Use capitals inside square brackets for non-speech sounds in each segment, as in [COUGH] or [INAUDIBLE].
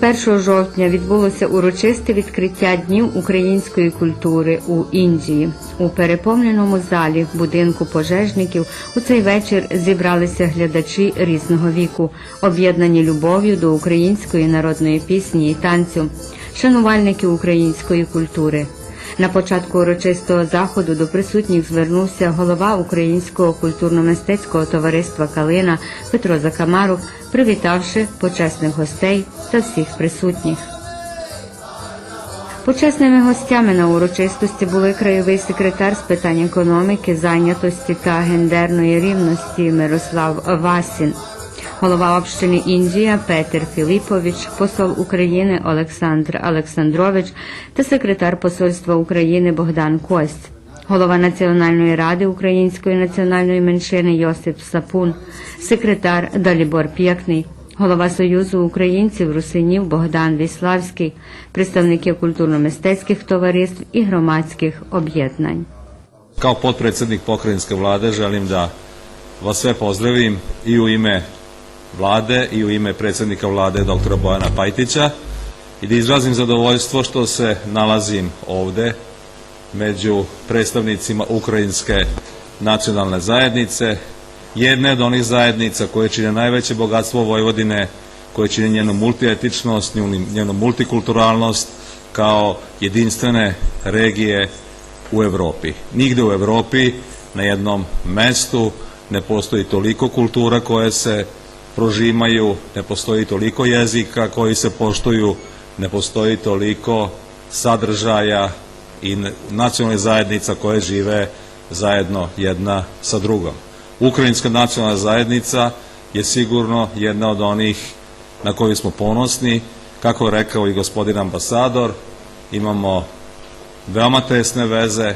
31 жовтня відбулося урочисте відкриття Днів української культури у Індії. У переповненому залі будинку пожежників у цей вечір зібралися глядачі різного віку, об'єднані любов'ю до української народної пісні і танцю, шанувальники української культури. На початку урочистого заходу до присутніх звернувся голова Українського культурно-мистецького товариства Калина Петро Закамаров, привітавши почесних гостей та всіх присутніх. Почесними гостями на урочистості були краєвий секретар з питань економіки, зайнятості та гендерної рівності Мирослав Васін, голова общини Індія Петер Філіпович, посол України Олександр Олександрович та секретар Посольства України Богдан Кость, голова Національної ради Української національної меншини Йосип Сапун, секретар Далібор Пєкний, голова Союзу українців Русинів Богдан Віславський, представники культурно-мистецьких товариств і громадських об'єднань. Kao potpredsjednik pokrajinske vlade želim da vas sve pozdravim i u ime vlade i u ime predsjednika vlade dr. Bojana Pajtića i da izrazim zadovoljstvo što se nalazim ovde među predstavnicima ukrajinske nacionalne zajednice, jedne od onih zajednica koje čine najveće bogatstvo Vojvodine, koje čine njenu multietičnost, njenu multikulturalnost kao jedinstvene regije u Evropi. Nigde u Evropi na jednom mestu ne postoji toliko kultura koje se prožimaju, ne postoji toliko jezika koji se poštuju, ne postoji toliko sadržaja i nacionalnih zajednica koje žive zajedno jedna sa drugom. Ukrajinska nacionalna zajednica je sigurno jedna od onih na koju smo ponosni, kako je rekao i gospodin ambasador, imamo veoma tesne veze.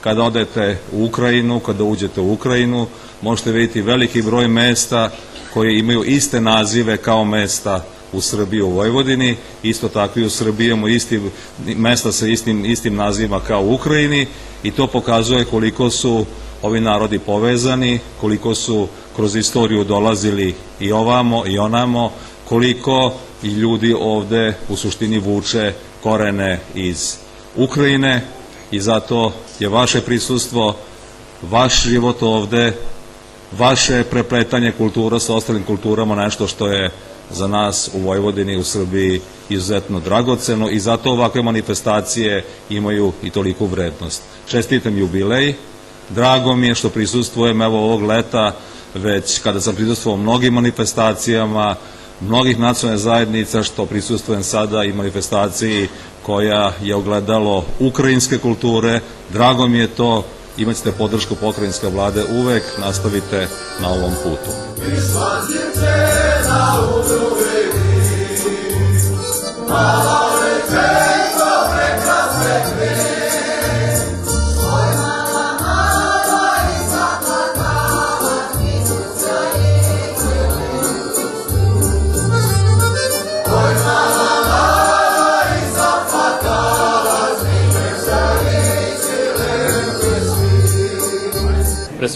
Kada odete u Ukrajinu, kada uđete u Ukrajinu, možete vidjeti veliki broj mesta koje imaju iste nazive kao mesta u Srbiji u Vojvodini, isto tako i u Srbiji imamo isti, mesta sa istim, istim nazivima kao u Ukrajini i to pokazuje koliko su ovi narodi povezani, koliko su kroz istoriju dolazili i ovamo i onamo, koliko i ljudi ovde u suštini vuče korene iz Ukrajine i zato je vaše prisustvo, vaš život ovde, vaše prepletanje kultura sa ostalim kulturama nešto što je za nas u Vojvodini i u Srbiji izuzetno dragoceno i zato ovakve manifestacije imaju i toliku vrednost. Čestitam jubilej, drago mi je što prisustvujem evo ovog leta, već kada sam prisustvovao mnogim manifestacijama, mnogih nacionalnih zajednica, što prisustvujem sada i manifestaciji koja je ogledalo ukrajinske kulture. Drago mi je to, imat ćete podršku pokrajinske vlade uvek, nastavite na ovom putu. Pre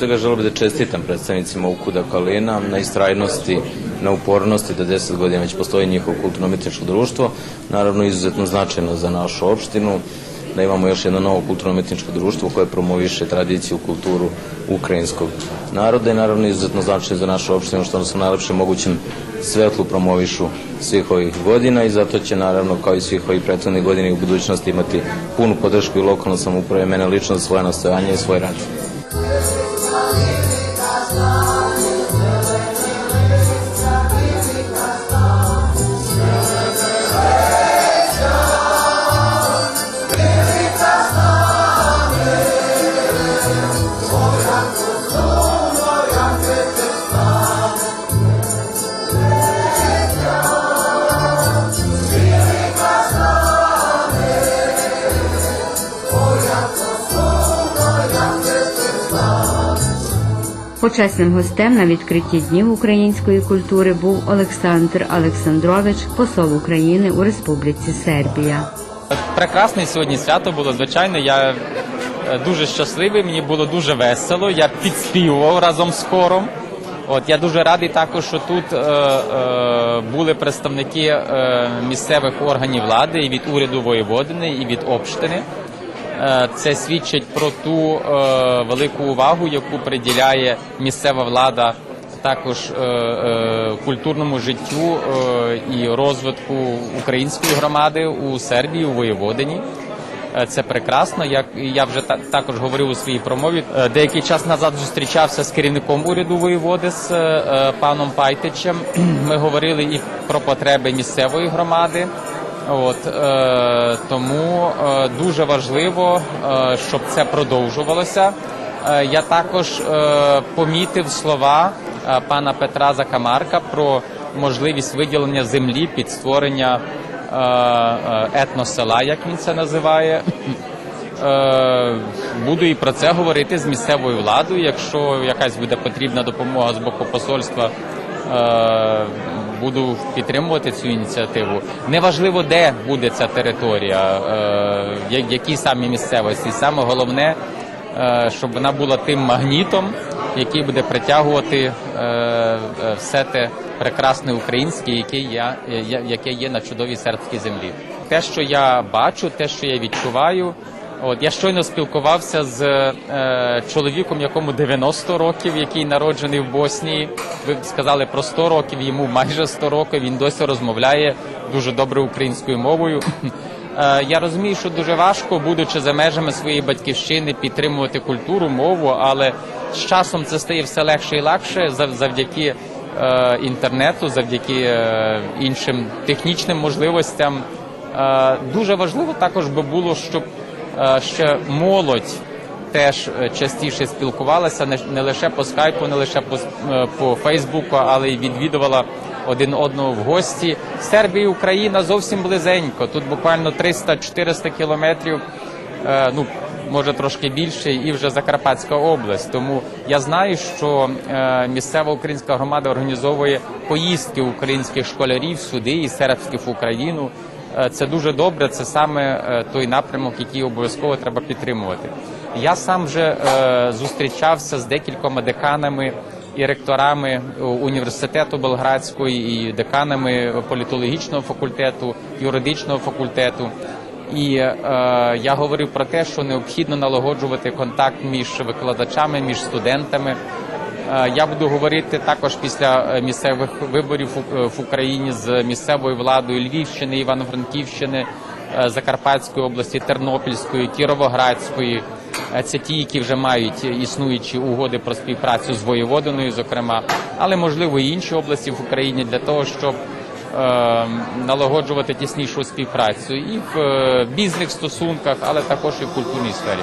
svega želeo bih da čestitam predstavnicima Ukuda Kalina na istrajnosti, na upornosti da 10 godina već postoji njihovo kulturno-umetničko društvo. Naravno izuzetno značajno za našu opštinu da imamo još jedno novo kulturno-umetničko društvo koje promoviše tradiciju, kulturu ukrajinskog naroda i naravno izuzetno značajno za našu opštinu što nas u najlepšem mogućem svetlu promovišu svih ovih godina i zato će naravno kao i svih ovih prethodnih godina i u budućnosti imati punu podršku i lokalno samouprave mene lično za svoje nastojanje i svoj rad. Почесним гостем на відкритті Днів української культури був Олександр Олександрович, посол України у Республіці Сербія. Прекрасне сьогодні свято було. Звичайно, я е, дуже щасливий, мені було дуже весело. Я підспівував разом з хором. От я дуже радий також, що тут е, е, були представники е, місцевих органів влади і від уряду воєводини, і від Обштини. Е, Це свідчить про ту е, велику увагу, яку приділяє місцева влада також е, культурному життю і розвитку української громади у Сербії, у Воєводині. Це прекрасно. Як я вже та- також говорив у своїй промові. Деякий час назад зустрічався з керівником уряду воєводи з паном Пайтичем. Ми говорили і про потреби місцевої громади. От е, тому е, дуже важливо, е, щоб це продовжувалося. Е, я також е, помітив слова е, пана Петра Закамарка про можливість виділення землі під створення е, е, етносела, як він це називає. Е, Буду і про це говорити з місцевою владою. Якщо якась буде потрібна допомога з боку посольства, е, буду підтримувати цю ініціативу. Неважливо, де буде ця територія, е, які самі місцевості. Саме головне, е, щоб вона була тим магнітом, який буде притягувати е, е, все те прекрасне українське, яке я- яке є на чудовій сербській землі. Те, що я бачу, те, що я відчуваю. От я щойно спілкувався з е, чоловіком, якому 90 років, який народжений в Боснії. Ви сказали про 100 років, йому майже 100 років. Він досі розмовляє дуже добре українською мовою. [CLEARS THROAT] Е, я розумію, що дуже важко, будучи за межами своєї батьківщини, підтримувати культуру, мову, але з часом це стає все легше і легше завдяки е, інтернету, завдяки е, іншим технічним можливостям. Е, дуже важливо також би було, щоб ще молодь теж е, частіше спілкувалася не, лише по скайпу, не лише по, е, по Фейсбуку, але й відвідувала один одного в гості. Сербія і Україна зовсім близенько. Тут буквально 300-400 кілометрів. е, Ну, може трошки більше, і вже Закарпатська область. Тому я знаю, що місцева українська громада організовує поїздки українських школярів сюди і сербських в Україну. Е, Це дуже добре. Це саме е, той напрямок, який обов'язково треба підтримувати. Я сам вже е, зустрічався з декількома деканами і ректорами університету Белградського і деканами політологічного факультету, юридичного факультету. І е, я говорив про те, що необхідно налагоджувати контакт між викладачами, між студентами. Е, Я буду говорити також після е, місцевих виборів е, в Україні з місцевою владою Львівщини, Івано-Франківщини, Закарпатської області, Тернопільської, Кіровоградської. Це ті, які вже мають існуючі угоди про співпрацю з воєводиною, зокрема, але можливо і інші області в Україні для того, щоб налагоджувати тіснішу співпрацю і в бізнес стосунках, але також і в культурній сфері.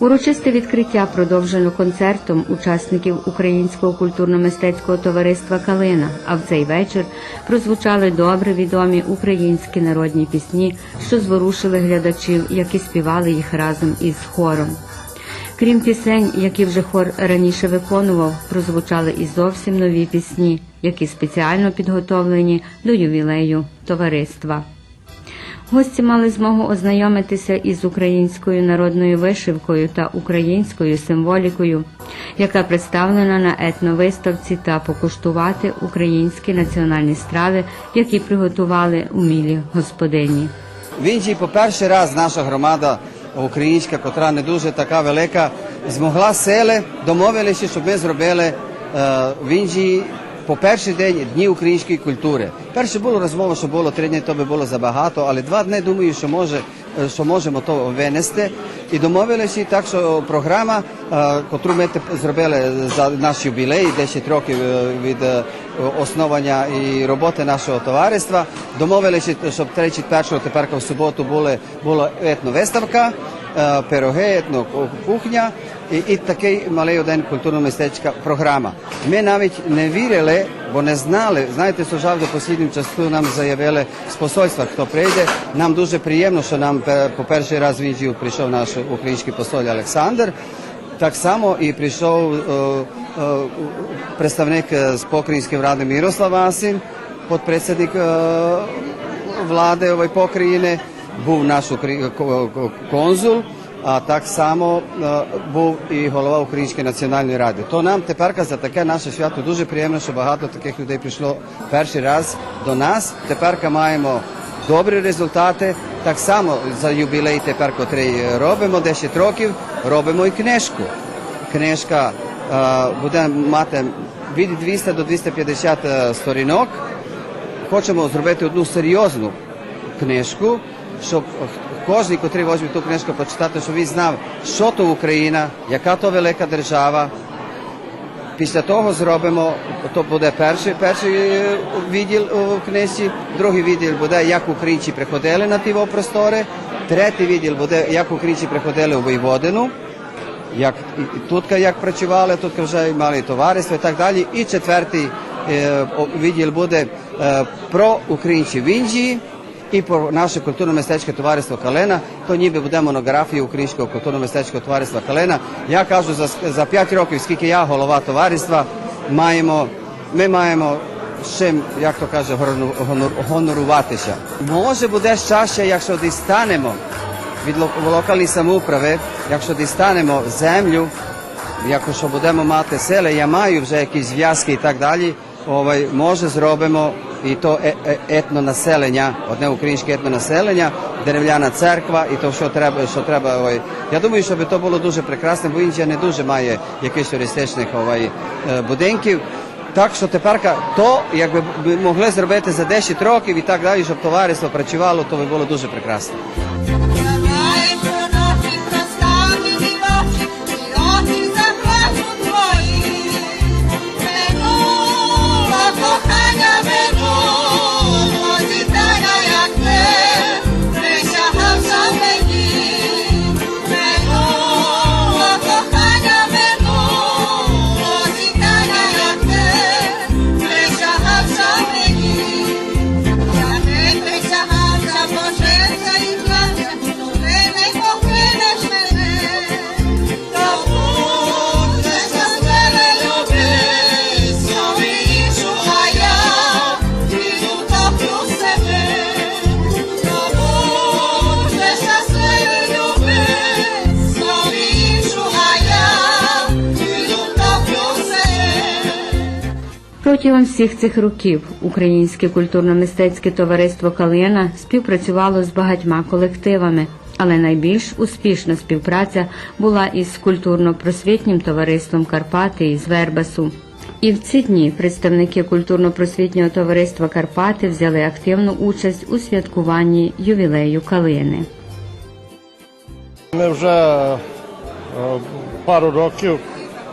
Урочисте відкриття продовжено концертом учасників Українського культурно-мистецького товариства Калина. А в цей вечір прозвучали добре відомі українські народні пісні, що зворушили глядачів, які співали їх разом із хором. Крім пісень, які вже хор раніше виконував, прозвучали і зовсім нові пісні, які спеціально підготовлені до ювілею товариства. Гості мали змогу ознайомитися із українською народною вишивкою та українською символікою, яка представлена на етновиставці, та покуштувати українські національні страви, які приготували умілі господині. В Індії по перший раз наша громада українська, котра не дуже така велика, змогла сели, домовилися, щоб ми зробили е, в Індії по перший день дні української культури. Перше було розмова, що було три дні, то би було забагато, але два дні думаю, що може. е, Що можемо то винести, і домовилися так, що програма, е, котру ми зробили за наш юбілей, 10 років е, від е, основання і роботи нашого товариства, домовилися, щоб 3-4 тепер в суботу були була етновиставка, е, пироги, етнокухня і, і такий малий один культурно-мистецька програма. Ми навіть не вірили, бо не знали. Знаєте, до останнім часу нам заявили з посольства, хто прийде. Нам дуже приємно, що нам по перший раз в Індію прийшов наш український посоль Олександр. Так само і прийшов е, е, представник е, з Покринської ради Мирослав Васин, підпредседник е, влади ove був наш конзул, а так само е, був і голова Української національної ради. То нам тепер за таке наше свято дуже приємно, що багато таких людей прийшло перший раз до нас. Тепер маємо добрі результати. Так само за юбілей тепер, котрий робимо 10 років, робимо і книжку. Книжка е, буде мати від 200 до 250 е, сторінок. Хочемо зробити одну серйозну книжку, щоб кожен, котрий возьме ту книжку почитати, щоб він знав, що то Україна, яка то велика держава. Після того зробимо, то буде перший, перший е, відділ у книжці, другий відділ буде, як українці приходили на ті простори, третій відділ буде, як українці приходили у Воєводину, як тут як працювали, тут вже мали товариство і так далі. І четвертий е, відділ буде е, про українців в Індії і про наше культурно-мистецьке товариство Калена. То ніби буде монографія Українського культурно-мистецького товариства Калена. Я кажу, за, за 5 років, скільки я голова товариства, маємо, ми маємо з чим, як то каже, гонор- гонор- гоноруватися. Може буде щастя, якщо дістанемо від ло- локальної самоуправи, якщо дістанемо землю, якщо будемо мати села, я маю вже якісь зв'язки і так далі, ovaj, може зробимо і то етно населення, одне українське етно населення, дерев'яна церква і то, що треба, що треба. Ой. Я думаю, що би то було дуже прекрасно, бо Індія не дуже має якихось туристичних будинків. Так що тепер то, якби могли зробити за 10 років і так далі, щоб товариство працювало, то би було дуже прекрасно. Протягом всіх цих років Українське культурно-мистецьке товариство Калина співпрацювало з багатьма колективами, але найбільш успішна співпраця була із культурно-просвітнім товариством Карпати із Вербасу. І в ці дні представники культурно-просвітнього товариства Карпати взяли активну участь у святкуванні ювілею Калини. Ми вже е, пару років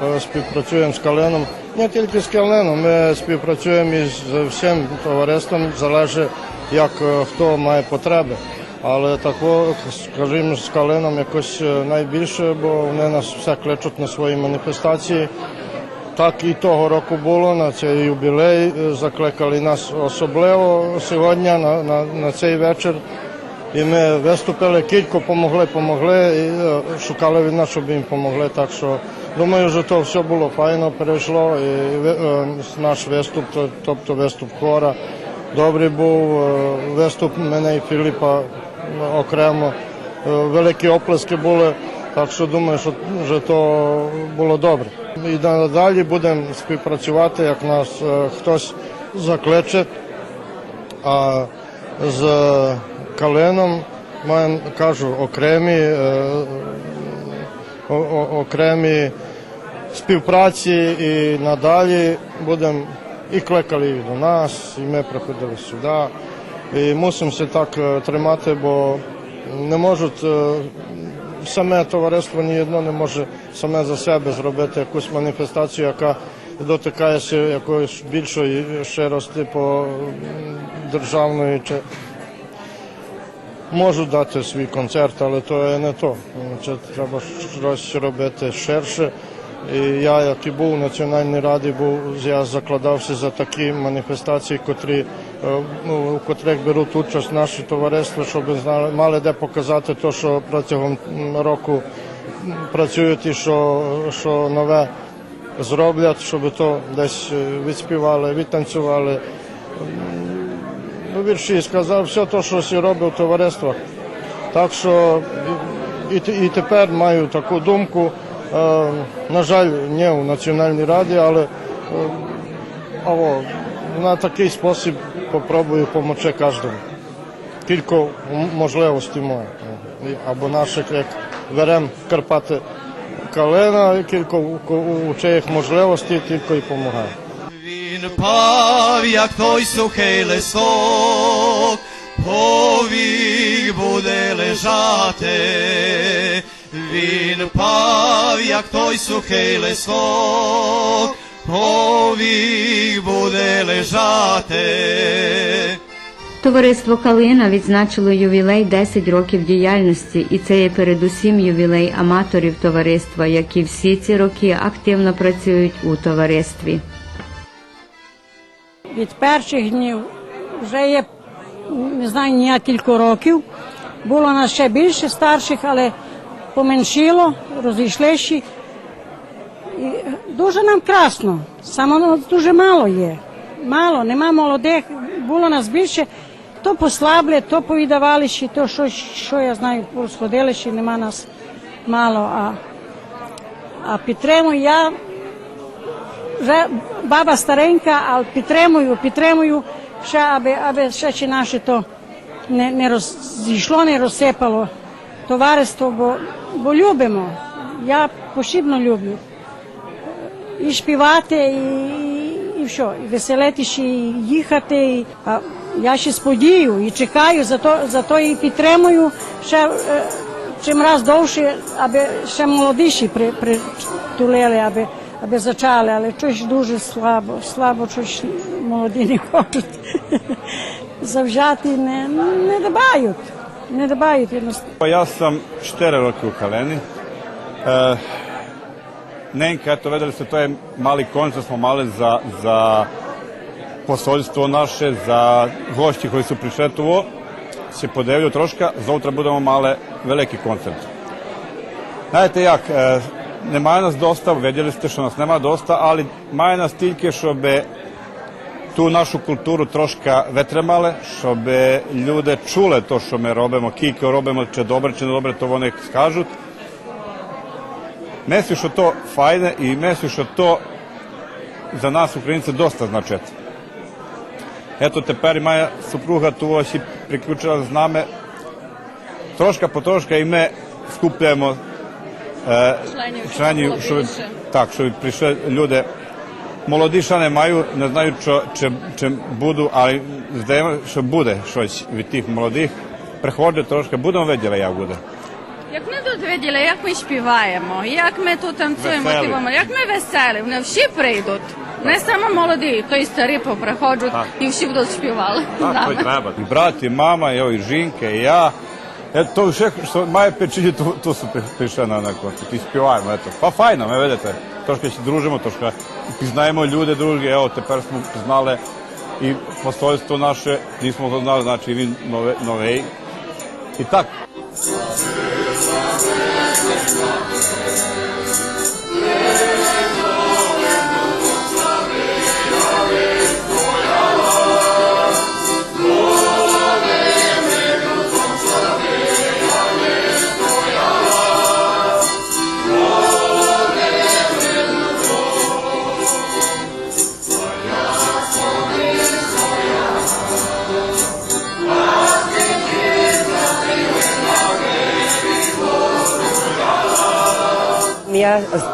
е, співпрацюємо з Каленом. Не тільки з Каленом, ми співпрацюємо із всім товариством, залежить, як е, хто має потреби. Але тако, скажімо, з Каленом якось е, найбільше, бо вони нас все кличуть на свої маніфестації. Так і того року було на цей юбілей. е, Закликали нас особливо сьогодні на, на, на цей вечір. І ми виступили, кілько помогли, помогли, і шукали від нас, щоб їм помогли. Так що думаю, що то все було файно перейшло. І е, наш виступ, тобто виступ хора, добрий був. е, Виступ мене і Філіпа е, окремо. Е, Великі оплески були. Так що думаю, що вже то було добре. І надалі будемо співпрацювати, як нас е, хтось закличе. А з калином маємо, кажу, окремі, е, окремі співпраці і надалі будемо і кликали до нас, і ми приходили сюди. І мусимо так е, тримати, бо не можуть е, саме товариство ні одно не може саме за себе зробити якусь маніфестацію, яка дотикається якоїсь більшої раз типу державної чи можу дати свій концерт, але то не то. Це треба щось робити ширше. Я, як і був у Національній раді, був я закладався за такі маніфестації, котрі е, ну, у котрих беруть участь наші товариства, щоб знали, мали де показати те, що протягом року працюють і що, що нове зроблять, щоб то десь е, відспівали, відтанцювали. Ну, вірші сказав все те, що всі робить в товариствах. Так що і, і тепер маю таку думку. Е, на жаль, не у Національній раді, але е, на такий спосіб попробую допомогти кожному. Кілька м- можливостей маю. Або наших, як беремо Карпати калина, кілька у- у- у чиїх можливостей, тільки й допомагаю. Він пав, як той сухий листок, повік буде лежати. Він пав, як той сухий листок, повік буде лежати. Товариство Калина відзначило ювілей 10 років діяльності, і це є передусім ювілей аматорів товариства, які всі ці роки активно працюють у товаристві. від перших днів вже є не знаю ні кілька років. Було нас ще більше старших, але поменшило, розійшлися. І дуже нам красно. Само нас дуже мало є. Мало, нема молодих, було нас більше. То послабли, то повідавали, ще, то що, що я знаю, розходили, нема нас мало. А, а підтримую я вже баба старенька, але підтримую, підтримую, ще, аби, аби ще чи наше то не, не розійшло, не розсипало товариство, бо, бо любимо. Я посібно люблю. І співати, і, і що, і веселитися, і їхати. І, а я ще сподію і чекаю, за то, за то і підтримую ще е, чим раз довше, аби ще молодіші при, притулили, аби, аби зачали, але щось дуже слабо, слабо щось молоді не [LAUGHS] хочуть. Завжати не, не дбають, не дбають. Pa ja sam 4 roke u Kaleni. E, Nenka, eto, vedeli ste, to je mali koncert, smo mali za, za посольство наше, за гості, koji su prišli tu, se подивлю трошка, завтра будемо мали великий концерт. Знаєте як, е, немає нас доста, виділи сте, що нас нема доста, але має нас тільки, щоб ту нашу культуру трошка витримали, щоб люди чули те, що ми робимо, кілька робимо, чи добре, чи не добре, то вони скажуть. Мислю, що то файне і мислю, що то за нас, українців, доста значить. Ето тепер моя супруга і приключила з нами. Трошка по трошка і ми скупляємо е, членів, щоб, так, щоб прийшли люди. Молоді ще не маю, не знаю, що, чи, чи буду, але здаємо, що буде щось від тих молодих. Приходить трошки, будемо виділи, як буде. Як ми тут виділи, як ми співаємо, як ми тут танцюємо, Веселі. як ми веселі, вони всі прийдуть. Не саме молоді, то й старі поприходять Так. і всі будуть співали. Так, то й треба. І брат, і мама, і, і жінка, і я. Е, То все, що має печені, то, то супи- пише на, на концерт. І співаємо. Ето. Па файно, ми видите. Трошки ще дружимо, трошки пізнаємо люди другі. Ево, тепер ми пізнали і посольство наше, дійсно значить він новий. І так,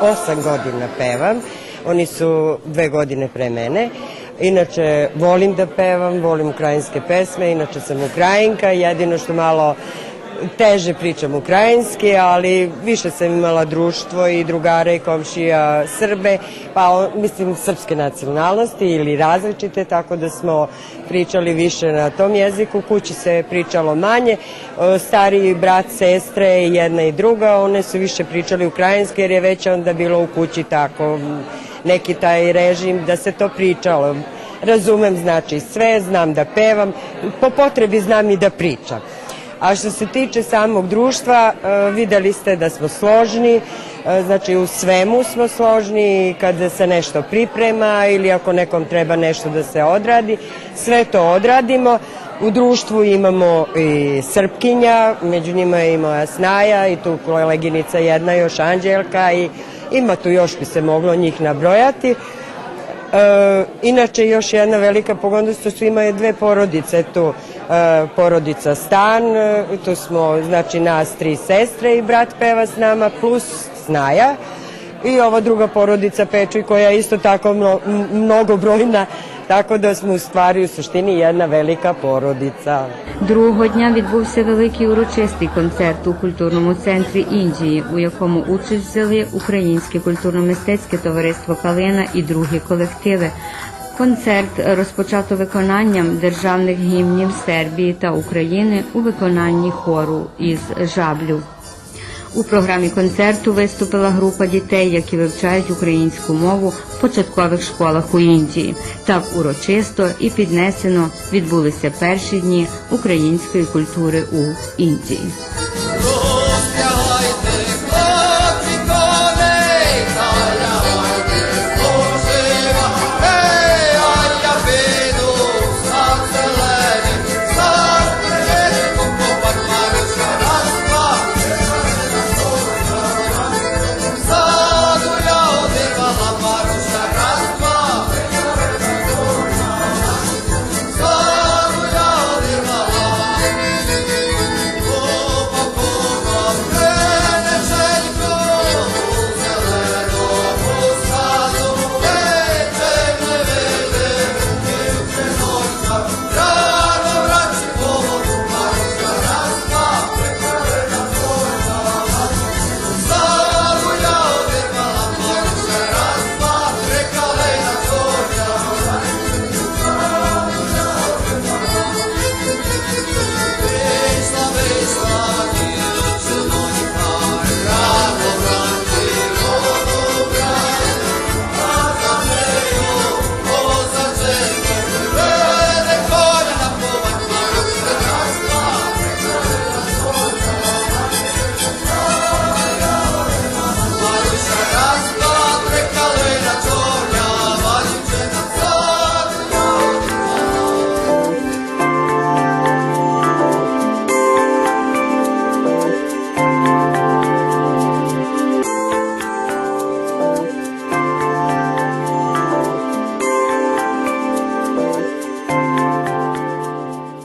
Osam godina pevam, oni su dve godine pre mene. Inače, volim da pevam, volim ukrajinske pesme, inače sam ukrajinka, jedino što malo teže pričam ukrajinski, ali više sam imala društvo i drugare i komšija Srbe, pa mislim srpske nacionalnosti ili različite, tako da smo pričali više na tom jeziku. Kući se pričalo manje. E, Stariji brat, sestre, jedna i druga, one su više pričali ukrajinski jer je već onda bilo u kući tako neki taj režim da se to pričalo. Razumem znači sve, znam da pevam, po potrebi znam i da pričam. A što se tiče samog društva, e, videli ste da smo složni, e, znači u svemu smo složni kada se nešto priprema ili ako nekom treba nešto da se odradi, sve to odradimo. U društvu imamo i Srpkinja, među njima je i moja snaja i tu koleginica jedna još Anđelka i ima tu još bi se moglo njih nabrojati. E, inače još jedna velika pogodnost su imaju dve porodice tu porodica Stan e, tu smo znači nas tri sestre i brat peva s nama plus Snaja i ova druga porodica Pečuj koja je isto tako mno, mnogobrojna tako da smo u stvari u suštini jedna velika porodica. Другого дня відбувся великий урочистий концерт у культурному центрі Індії, у якому участь взяли Українське культурно-мистецьке товариство Калина і другі колективи. Концерт розпочато виконанням державних гімнів Сербії та України у виконанні хору із жаблю. У програмі концерту виступила група дітей, які вивчають українську мову в початкових школах у Індії. Так урочисто і піднесено відбулися перші дні української культури у Індії.